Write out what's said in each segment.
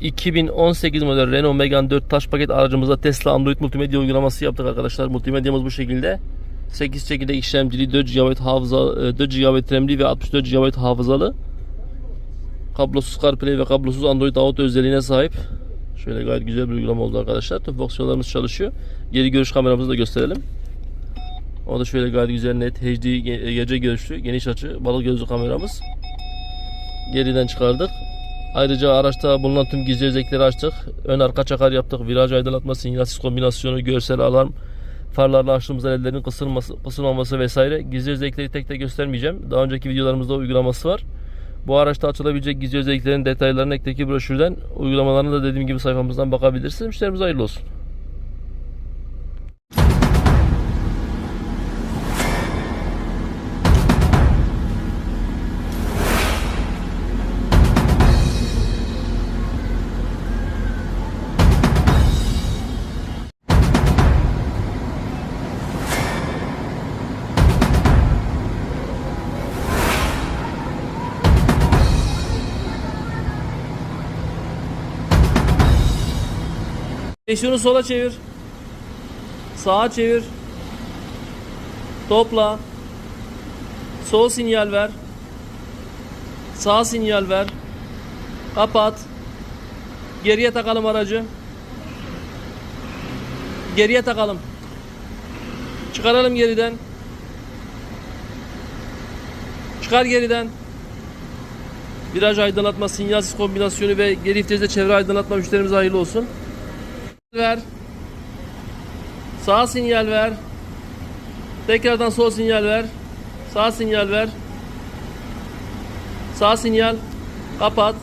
2018 model Renault Megane 4 taş paket aracımızda Tesla Android multimedya uygulaması yaptık arkadaşlar. Multimedyamız bu şekilde. 8 çekirdek işlemcili 4 GB hafıza, e, 4 GB RAM'li ve 64 GB hafızalı. Kablosuz CarPlay ve kablosuz Android Auto özelliğine sahip. Şöyle gayet güzel bir uygulama oldu arkadaşlar. Tüm fonksiyonlarımız çalışıyor. Geri görüş kameramızı da gösterelim. O da şöyle gayet güzel net HD ge- gece görüşlü geniş açı balık gözlü kameramız. Geriden çıkardık. Ayrıca araçta bulunan tüm gizli özellikleri açtık. Ön arka çakar yaptık. Viraj aydınlatma, sinyalsiz kombinasyonu, görsel alarm, farlarla açtığımız ellerin kısılması, kısılmaması vesaire. Gizli özellikleri tek tek göstermeyeceğim. Daha önceki videolarımızda uygulaması var. Bu araçta açılabilecek gizli özelliklerin detaylarını ekteki broşürden uygulamalarını da dediğim gibi sayfamızdan bakabilirsiniz. Müşterimize hayırlı olsun. Direksiyonu sola çevir. Sağa çevir. Topla. Sol sinyal ver. Sağ sinyal ver. Kapat. Geriye takalım aracı. Geriye takalım. Çıkaralım geriden. Çıkar geriden. Viraj aydınlatma, sinyalsiz kombinasyonu ve geri vitesle çevre aydınlatma müşterimize hayırlı olsun ver. Sağ sinyal ver. Tekrardan sol sinyal ver. Sağ sinyal ver. Sağ sinyal. Kapat.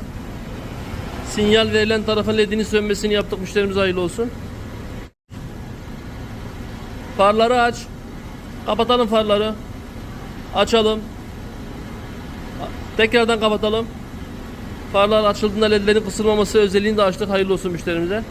Sinyal verilen tarafın ledini sönmesini yaptık. Müşterimize hayırlı olsun. Farları aç. Kapatalım farları. Açalım. Tekrardan kapatalım. Farlar açıldığında ledlerin kısılmaması özelliğini de açtık. Hayırlı olsun müşterimize.